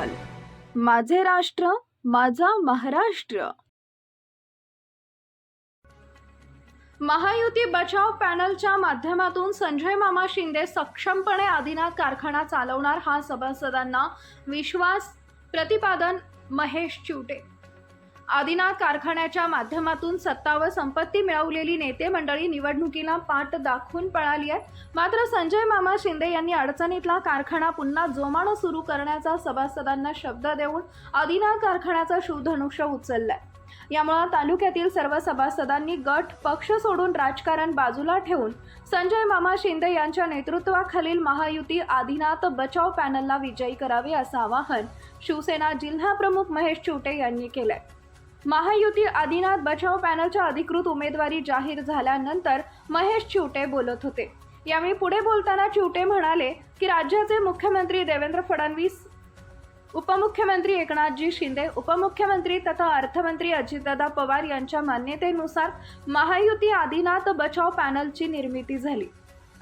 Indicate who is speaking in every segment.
Speaker 1: Channel माझे राष्ट्र माझा महाराष्ट्र. महायुती बचाव पॅनलच्या माध्यमातून संजय मामा शिंदे सक्षमपणे आदिनाथ कारखाना चालवणार हा सभासदांना विश्वास. प्रतिपादन महेश चिवटे. आदिनाथ कारखान्याच्या माध्यमातून सत्ता व संपत्ती मिळवलेली नेते मंडळी निवडणुकीला पाठ दाखवून पळाली आहे मात्र संजय मामा शिंदे यांनी अडचणीतला कारखाना पुन्हा जोमानं सुरू करण्याचा सभासदांना शब्द देऊन आदिनाथ कारखान्याचा शिवधनुष्य उचललाय. यामुळे तालुक्यातील सर्व सभासदांनी गट पक्ष सोडून राजकारण बाजूला ठेवून संजय मामा शिंदे यांच्या नेतृत्वाखालील महायुती आदिनाथ बचाव पॅनलला विजयी करावे असं आवाहन शिवसेना जिल्हाप्रमुख महेश चिवटे यांनी केलंय. महायुती आदिनाथ बचाव पॅनलच्या अधिकृत उमेदवारी जाहीर झाल्यानंतर महेश चिवटे बोलत होते. यावेळी पुढे बोलताना चिवटे म्हणाले की राज्याचे मुख्यमंत्री देवेंद्र फडणवीस उपमुख्यमंत्री एकनाथजी शिंदे उपमुख्यमंत्री तथा अर्थमंत्री अजितदादा पवार यांच्या मान्यतेनुसार महायुती आदिनाथ बचाव पॅनलची निर्मिती झाली.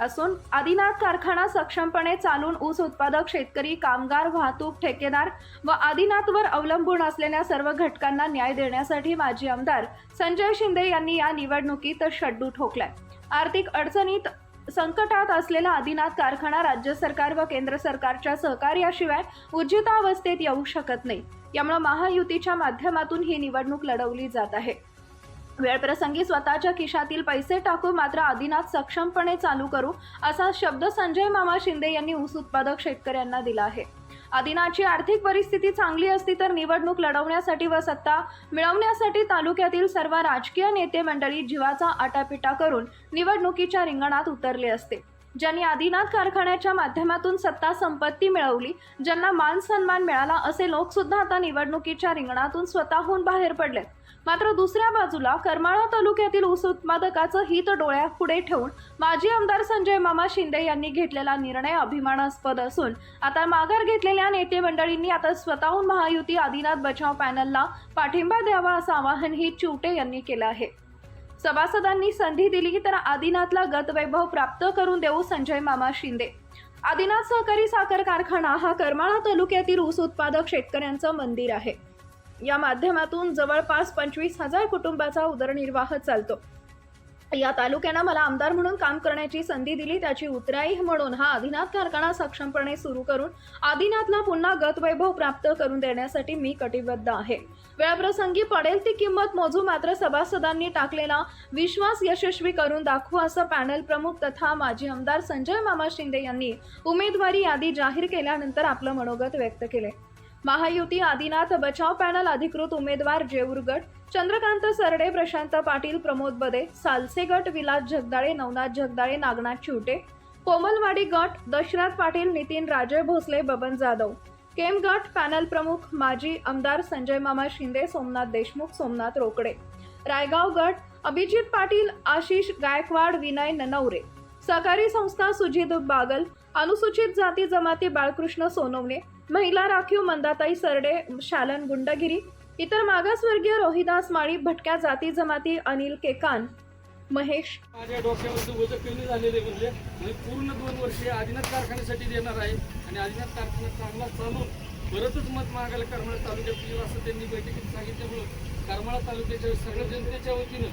Speaker 1: असून आदिनाथ कारखाना सक्षमपणे चालून ऊस उत्पादक शेतकरी कामगार वाहतूक ठेकेदार व आदिनाथवर अवलंबून असलेल्या सर्व घटकांना न्याय देण्यासाठी माजी आमदार संजय शिंदे यांनी या निवडणुकीत शड्डू ठोकलाय. आर्थिक अडचणीत संकटात असलेला आदिनाथ कारखाना राज्य सरकार व केंद्र सरकारच्या सहकार्याशिवाय उर्जितावस्थेत येऊ शकत नाही. यामुळे महायुतीच्या माध्यमातून ही निवडणूक लढवली जात आहे. वेळप्रसंगी स्वतःच्या खिशातील पैसे टाकू मात्र आदिनाथ सक्षमपणे चालू करू असा शब्द संजय मामा शिंदे यांनी ऊस उत्पादक शेतकऱ्यांना दिला आहे. आदिनाथची आर्थिक परिस्थिती चांगली असती तर निवडणूक लढवण्यासाठी व सत्ता मिळवण्यासाठी तालुक्यातील सर्व राजकीय नेते मंडळी जीवाचा आटापिटा करून निवडणुकीच्या रिंगणात उतरले असते. ज्यांनी आदिनाथ कारखान्याच्या माध्यमातून सत्ता संपत्ती मिळवली ज्यांना मान सन्मान मिळाला असे लोकसुद्धा आता निवडणुकीच्या रिंगणातून स्वतःहून बाहेर पडलेत. मात्र दुसऱ्या बाजूला करमाळा तालुक्यातील ऊस उत्पादकाचं हित डोळ्यापुढे ठेवून माजी आमदार संजय मामा शिंदे यांनी घेतलेला निर्णय अभिमानास्पद असून आता माघार घेतलेल्या नेते मंडळींनी आता स्वतःहून महायुती आदिनाथ बचाव पॅनलला पाठिंबा द्यावा असं आवाहनही चिवटे यांनी केलं आहे. सभासदांनी संधी दिली तर आदिनाथला गतवैभव प्राप्त करून देऊ संजय मामा शिंदे. आदिनाथ सहकारी साखर कारखाना हा करमाळा तालुक्यातील ऊस उत्पादक शेतकऱ्यांचं मंदिर आहे. या माध्यमातून जवळपास पंचवीस हजार कुटुंबाचा उदरनिर्वाह चालतो. या तालुक्यानं मला आमदार म्हणून काम करण्याची संधी दिली त्याची उतराई म्हणून हा आदिनाथ कारखाना सक्षमपणे सुरू करून आदिनाथला पुन्हा गतवैभव प्राप्त करून देण्यासाठी मी कटिबद्ध आहे. वेळाप्रसंगी पडेल ती किंमत मोजू मात्र सभासदांनी टाकलेला विश्वास यशस्वी करून दाखवू असं पॅनल प्रमुख तथा माजी आमदार संजय मामा शिंदे यांनी उमेदवारी यादी जाहीर केल्यानंतर आपलं मनोगत व्यक्त केले महायुती आदिनाथ बचाव पॅनल अधिकृत उमेदवार जेऊर गट चंद्रकांत सरडे प्रशांत पाटील प्रमोद बदे सालसे गट विलास जगदाळे नवनाथ जगदाळे नागनाथ चिवटे कोमलवाडी गट दशरथ पाटील नितीन राजे भोसले बबन जाधव. केम गट पॅनल प्रमुख माजी आमदार संजय मामा शिंदे सोमनाथ देशमुख सोमनाथ रोकडे. रायगाव गट अभिजित पाटील आशिष गायकवाड विनय ननवरे. सहकारी संस्था सुजित बागल अनुसूचित जाती जमाती बाळकृष्ण सोनवणे महिला राखीव मंदाताई सरडे शालन गुंडगिरी इतर मागासवर्गीय रोहिदास माळी भटक्या जाती जमाती अनिल केकान महेश.
Speaker 2: माझ्या डोक्यावरचं वजन कमी झालेले म्हणजे मी पूर्ण दोन वर्षे आदिनाथ कारखान्यासाठी देणार आहे आणि आदिनाथ कारखाना चांगला चालून परतच मत मागायला करमाळा तालुक्यात येईल असं त्यांनी बैठकीत सांगितल्यामुळं करमाळा तालुक्याच्या सगळ्या जनतेच्या वतीनं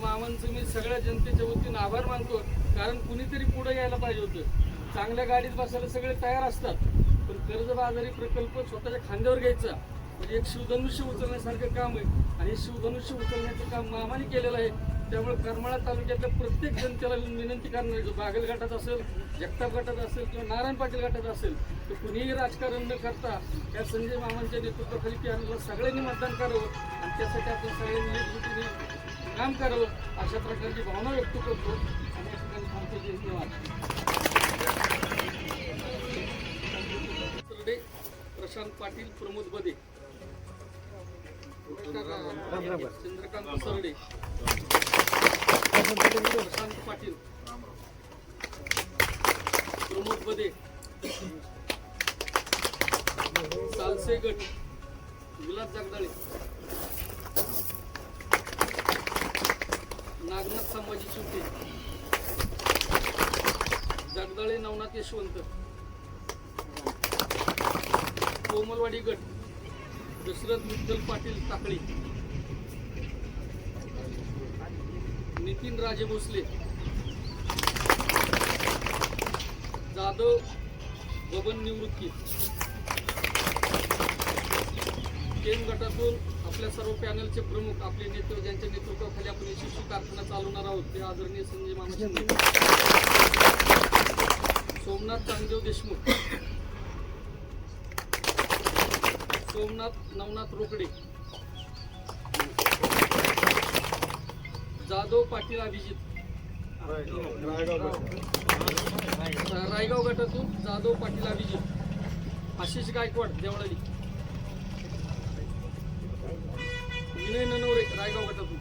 Speaker 2: मामांचं मी सगळ्या जनतेच्या वतीनं आभार मानतो कारण कुणीतरी पुढे यायला पाहिजे होतं. चांगल्या गाडीत बसायला सगळे तयार असतात. पण कर्जबाजारी प्रकल्प स्वतःच्या खांद्यावर घ्यायचा. म्हणजे एक शिवधनुष्य उचलण्यासारखं काम आहे. आणि शिवधनुष्य उचलण्याचं काम मामाने केलेलं आहे. त्यामुळे करमाळा तालुक्यातल्या प्रत्येक जनतेला विनंती करणार जो बागल गटात असेल जगताप गटात असेल किंवा नारायण पाटील गटात असेल तर कुणीही राजकारण न करता या संजय मामांच्या नेतृत्वाखाली पॅनलला सगळ्यांनी मतदान करावं. आणि त्यासाठी आपण सगळ्यांनी एकजुटीने काम करावं. अशा प्रकारची भावना व्यक्त करतो. आणि या ठिकाणी धन्यवाद. प्रशांत पाटील प्रमोद बदे. चंद्रकांत सरडे. प्रशांत पाटील. प्रमोद बदे. सालसे गट. विलास जागदाळे. नागनाथ संभाजी शिवते जगदाळे नवनाथ यशवंत. कोमलवाडी गट. दशरथ विठ्ठल पाटील टाकळी नितीन राजे भोसले. जाधव बबन निवृत्ती. केम गटातून आपल्या सर्व पॅनलचे प्रमुख आपले नेतृत्व ज्यांच्या नेतृत्वाखाली आपण यशस्वी कारखाना चालवणार आहोत ते आदरणीय संजय मामा शिंदे सोमनाथ चांगदेव देशमुख. सोमनाथ नवनाथ रोकडे. जाधव पाटील अभिजित. रायगाव गटातून जाधव पाटील अभिजित. आशिष गायकवाड देवळाली. विनय ननवरे रायगाव गटातून.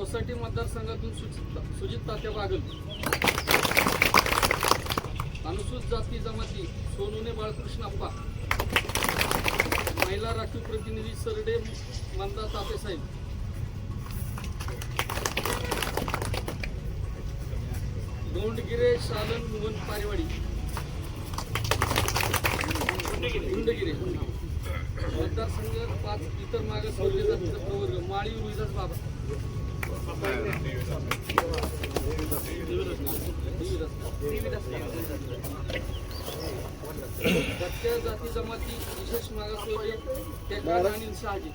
Speaker 2: सोसायटी मतदारसंघातून सुजित सुजित तात्या बागल. अनुसूचित जाती जमाती सोनुने बाळकृष्ण अप्पा. महिला राखीव प्रतिनिधी सरडे मंदा तातेसाहेब गोंडगिरे शालन मोहन पारेवाडी. गुंडगिरे मतदारसंघ पाच इतर मागासवर्गीय जातीचा प्रवर्ग माळी रुईदास बाबा. प्रत्येक जाती जमाती विशेष मागासवर्गीय शहाजी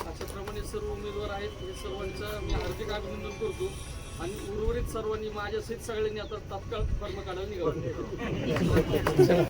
Speaker 2: अशाप्रमाणे सर्व उमेदवार आहेत. हे सर्वांचं मी हार्दिक अभिनंदन करतो. आणि उर्वरित सर्वांनी माझ्यासहित सगळ्यांनी आता तात्काळ कर्म काढायला निघावं.